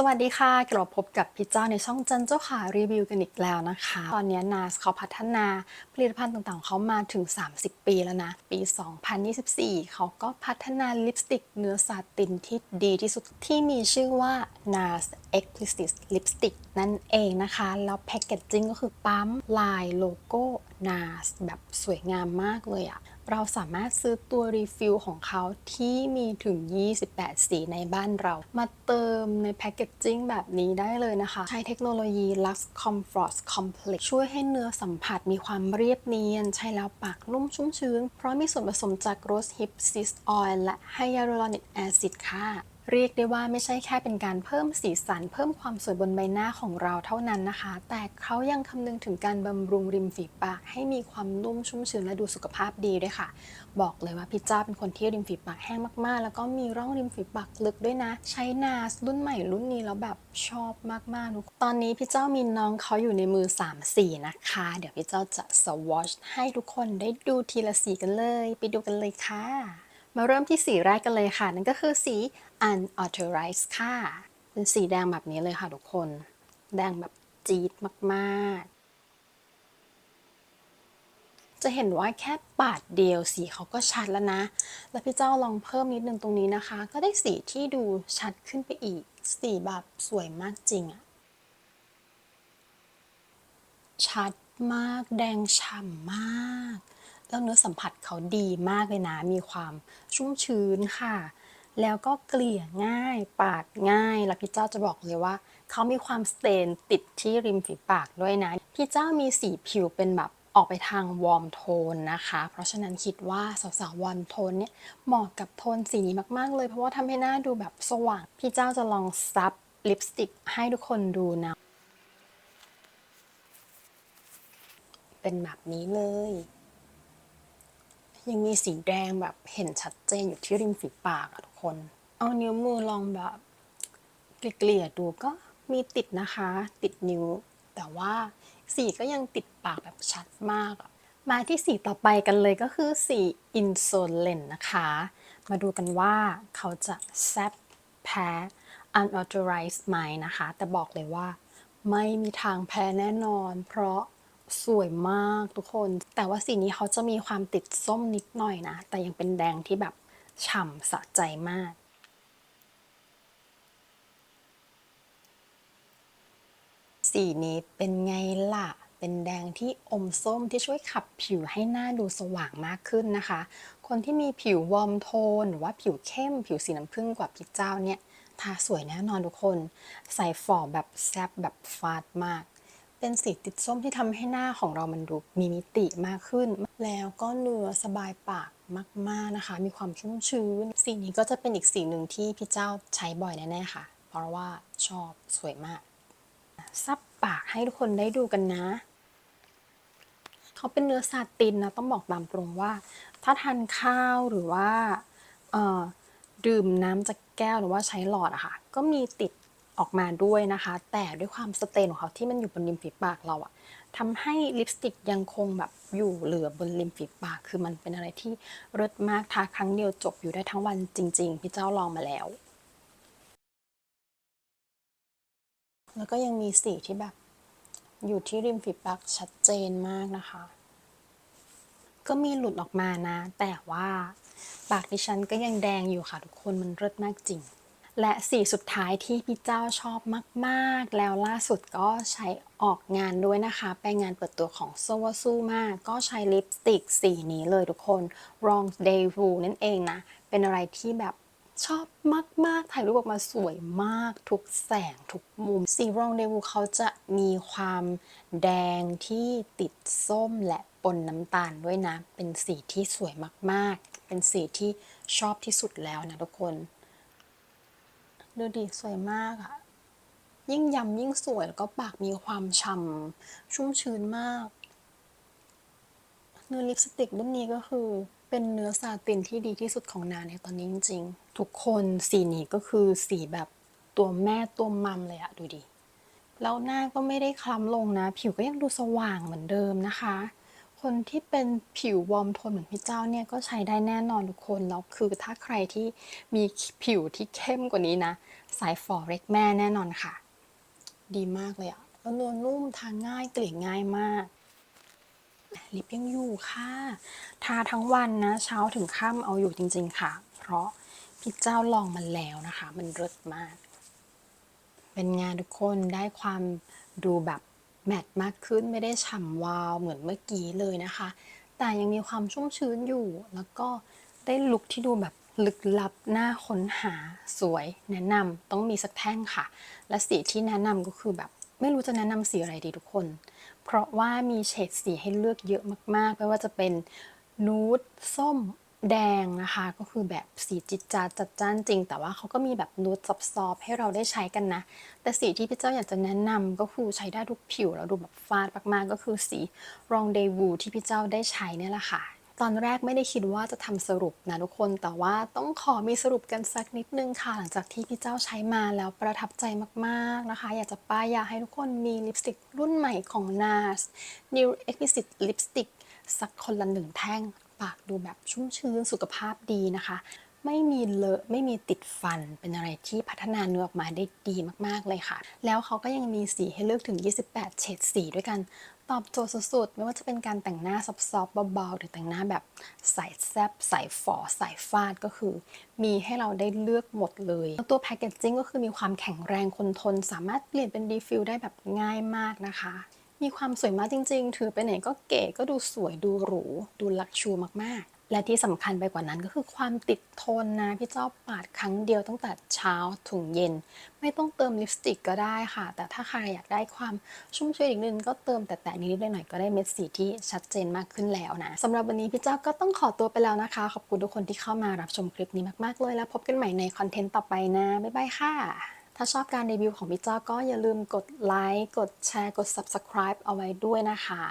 สวัสดีค่ะกลับมาพบกับพี่เจ้าในช่องจันเจ้าขารีวิวกันอีกแล้วนะคะ ตอนนี้นาสเขาพัฒนาผลิตภัณฑ์ต่างๆ เขามาถึง 30 ปีแล้วนะ ปี 2024 เขาก็พัฒนาลิปสติกเนื้อซาตินที่ดีที่สุดที่มีชื่อว่า NARS Explicit Lipstick นั่นเองนะคะ แล้วแพคเกจจิ้งก็คือปั๊มลายโลโก้ NARS แบบสวยงามมากเลยอะ เราสามารถซื้อตัวรีฟิลของเขาที่มีถึง 28 สีในบ้านเรา มาเติมในแพคเกจจิ้งแบบนี้ได้เลยนะคะ ใช้เทคโนโลยี Lux Comfort Complex ช่วยให้เนื้อสัมผัสมีความเรียบเนียน ใช้แล้วปากนุ่มชุ่มชื้น เพราะมีส่วนผสมจาก Rose Hip Seed Oil และ Hyaluronic Acid ค่ะ เรียกได้ว่าไม่ใช่แค่เป็นการเพิ่มสีสัน เพิ่มความสวยบนใบหน้าของเราเท่านั้นนะคะ แต่เขายังคำนึงถึงการบำรุงริมฝีปาก ให้มีความนุ่มชุ่มชื้นและดูสุขภาพดีด้วยค่ะ บอกเลยว่าพี่จ้าเป็นคนที่ริมฝีปากแห้งมากๆ แล้วก็มีร่องริมฝีปากลึกด้วยนะ ใช้นาสรุ่นใหม่รุ่นนี้แล้วแบบชอบมากๆทุกตอนนี้พี่เจ้ามีน้องเขาอยู่ในมือ 3 สีนะคะ เดี๋ยวพี่เจ้าจะสวอชให้ทุกคนได้ดูทีละสีกันเลย ไปดูกันเลยค่ะ มาเริ่มที่สีแรกกันเลยค่ะ นั่นก็คือสี unauthorized ค่ะ เป็นสีแดงแบบนี้เลยค่ะทุกคน แดงแบบจี๊ดมากๆ จะเห็นว่าแค่ปาดเดียวสีเขาก็ชัดแล้วนะ แล้วพี่เจ้าลองเพิ่มนิดนึงตรงนี้นะคะ ก็ได้สีที่ดูชัดขึ้นไปอีก สีแบบสวยมากจริงอะชัดมากแดงฉ่ำมาก แล้วเนื้อสัมผัสเขาดีมากเลยนะ มีความชุ่มชื้นค่ะ แล้วก็เกลี่ยง่าย ปาดง่าย แล้วพี่เจ้าจะบอกเลยว่า เขามีความสเตนติดที่ริมฝีปากด้วยนะ พี่เจ้ามีสีผิวเป็นแบบออกไปทางวอร์มโทนนะคะ เพราะฉะนั้นคิดว่าสาวๆวอร์มโทนเนี่ยเหมาะกับโทนสีนี้มากๆเลย เพราะว่าทำให้หน้าดูแบบสว่าง พี่เจ้าจะลองซับลิปสติกให้ทุกคนดูนะ เป็นแบบนี้เลย ยังมีสีแดงแบบเห็นชัดเจนอยู่ที่ริมฝีปากอะทุกคน เอานิ้วมือลองแบบเกลี่ยดูก็มีติดนะคะ ติดนิ้ว แต่ว่าสีก็ยังติดปากแบบชัดมากอะมาที่สีต่อไปกันเลยก็คือสี insolent นะคะ มาดูกันว่าเขาจะแซบแพ้ unauthorized ไหมนะคะ แต่บอกเลยว่าไม่มีทางแพ้แน่นอน เพราะ สวยมากทุกคน แต่ว่าสีนี้เขาจะมีความติดส้มนิดหน่อยนะ แต่ยังเป็นแดงที่แบบฉ่ำสะใจมาก สีนี้เป็นไงล่ะ เป็นแดงที่อมส้มที่ช่วยขับผิวให้หน้าดูสว่างมากขึ้นนะคะ คนที่มีผิววอมโทน หรือว่าผิวเข้ม ผิวสีน้ำผึ้งกว่าพี่เจ้าเนี่ยทาสวยแน่นอนทุกคน ใส่ฝอแบบแซบแบบฟาดมาก เป็นสีติดส้มที่ทำให้หน้าของเรามันดูมีมิติมากขึ้น แล้วก็เนื้อสบายปากมาก ๆนะคะ มีความชุ่มชื้น สีนี้ก็จะเป็นอีกสีหนึ่งที่พี่เจ้าใช้บ่อยแน่ๆค่ะ เพราะว่าชอบสวยมาก ซับปากให้ทุกคนได้ดูกันนะเขาเป็นเนื้อซาตินนะต้องบอกตามตรงว่า ถ้าทานข้าวหรือว่าดื่มน้ำจากแก้วหรือว่าใช้หลอดอะค่ะ ก็มีติด ออกมาด้วยนะคะ แต่ด้วยความสเตนของเขาที่มันอยู่บนริมฝีปากเราอะทำให้ลิปสติกยังคงแบบอยู่เหลือบนริมฝีปาก คือมันเป็นอะไรที่เลิศมากทาครั้งเดียวจบอยู่ได้ทั้งวันจริง ๆ พี่เจ้าลองมาแล้ว แล้วก็ยังมีสีที่แบบอยู่ที่ริมฝีปากชัดเจนมากนะคะ ก็มีหลุดออกมานะ แต่ว่าปากดิฉันก็ยังแดงอยู่ค่ะทุกคนมันเลิศมากจริง และสีสุดท้ายที่พี่เจ้าชอบมาก ๆ แล้วล่าสุดก็ใช้ออกงานด้วยนะคะ ไปงานเปิดตัวของโซวาซูมากก็ใช้ลิปสติกสีนี้เลยทุกคน Wrong Day Rule นั่นเองนะ เป็นอะไรที่แบบชอบมาก ๆ ถ่ายรูปออกมาสวยมากทุกแสงทุกมุม สีรองเดวูเขาจะมีความแดงที่ติดส้มและปนน้ำตาลด้วยนะ เป็นสีที่สวยมาก ๆ เป็นสีที่ชอบที่สุดแล้วนะทุกคน ดูดิสวยมากอะยิ่งยำยิ่งสวยแล้วก็ปากมีความฉ่ำชุ่มชื้นมากเนื้อลิปสติกรุ่นนี้ก็คือเป็นเนื้อซาตินที่ดีที่สุดของนาในตอนนี้จริงๆ ทุกคนสีนี้ก็คือสีแบบตัวแม่ตัวมัมเลยอะดูดิแล้วหน้าก็ไม่ได้คล้ำลงนะ ผิวก็ยังดูสว่างเหมือนเดิมนะคะ คนที่เป็นผิววอมโทนเหมือนพี่เจ้าเนี่ยก็ใช้ได้แน่นอนทุกคนแล้วคือถ้าใครที่มีผิวที่เข้มกว่านี้นะ สายฝอเร็กแม่แน่นอนค่ะ ดีมากเลยอะแล้วเนื้อนุ่มทาง่ายเกลี่ยง่ายมากลิปยังอยู่ค่ะทาทั้งวันนะ เช้าถึงค่ำเอาอยู่จริง ๆ ค่ะ เพราะพี่เจ้าลองมันแล้วนะคะ มันเลิศมาก เป็นงานทุกคนได้ความดูแบบ แมตต์มากขึ้นไม่ได้ฉ่ำวาวเหมือนเมื่อกี้เลยนะคะ แต่ยังมีความชุ่มชื้นอยู่ แล้วก็ได้ลุคที่ดูแบบลึกลับน่าค้นหาสวย แนะนำต้องมีสักแท่งค่ะ และสีที่แนะนำก็คือแบบไม่รู้จะแนะนำสีอะไรดีทุกคน เพราะว่ามีเฉดสีให้เลือกเยอะมากๆ ไม่ว่าจะเป็นนูดส้ม แดงนะคะก็คือแบบสีจิตจาดจัดจ้านจริง แต่ว่าเขาก็มีแบบนูดซอฟๆให้เราได้ใช้กันนะ แต่สีที่พี่เจ้าอยากจะแนะนำก็คือใช้ได้ทุกผิวแล้วดูแบบฟาดมากๆ ก็คือสีรองเดวูที่พี่เจ้าได้ใช้เนี่ยแหละค่ะ ตอนแรกไม่ได้คิดว่าจะทำสรุปนะทุกคนแต่ว่าต้องขอมีสรุปกันสักนิดนึงค่ะ หลังจากที่พี่เจ้าใช้มาแล้วประทับใจมากๆนะคะ อยากจะป้ายยาให้ทุกคนมีลิปสติกรุ่นใหม่ของ NARS New Exquisite Lipstick สักคนละหนึ่งแท่ง ปากดูแบบชุ่มชื้นสุขภาพดีนะคะ ไม่มีเลอะไม่มีติดฟันเป็นอะไรที่พัฒนาเนื้อออกมาได้ดีมากๆเลยค่ะ แล้วเขาก็ยังมีสีให้เลือกถึง 28 เฉดสีด้วยกันตอบโจทย์สุดๆ ไม่ว่าจะเป็นการแต่งหน้าซอฟๆเบาๆ หรือแต่งหน้าแบบใส่แซบใส่ฝอใส่ฟาดก็คือ มีให้เราได้เลือกหมดเลยแล้วตัวแพคเกจจิ้งก็คือมีความแข็งแรงคนทน สามารถเปลี่ยนเป็นดีฟิลได้แบบง่ายมากนะคะ มีความสวยมากจริง ๆ ถือไปไหนก็เก๋ก็ดูสวยดูหรู ดูลักชูมากๆ และที่สำคัญไปกว่านั้นก็คือความติดทนนะ พี่เจ้าปาดครั้งเดียวตั้งแต่เช้าถึงเย็น ไม่ต้องเติมลิปสติกก็ได้ค่ะ แต่ถ้าใครอยากได้ความชุ่มชื้นอีกนิดนึงก็เติมแต่แต่นิดๆหน่อยๆก็ได้เม็ดสีที่ชัดเจนมากขึ้นแล้วนะสำหรับวันนี้พี่เจ้าก็ต้องขอตัวไปแล้วนะคะ ขอบคุณทุกคนที่เข้ามารับชมคลิปนี้มากๆเลยแล้วพบกันใหม่ในคอนเทนต์ต่อไปนะบ๊ายบายค่ะ ถ้าชอบการรีวิวของพี่เจ้าก็อย่าลืมกดไลค์ กดแชร์ กด subscribe เอาไว้ด้วยนะคะ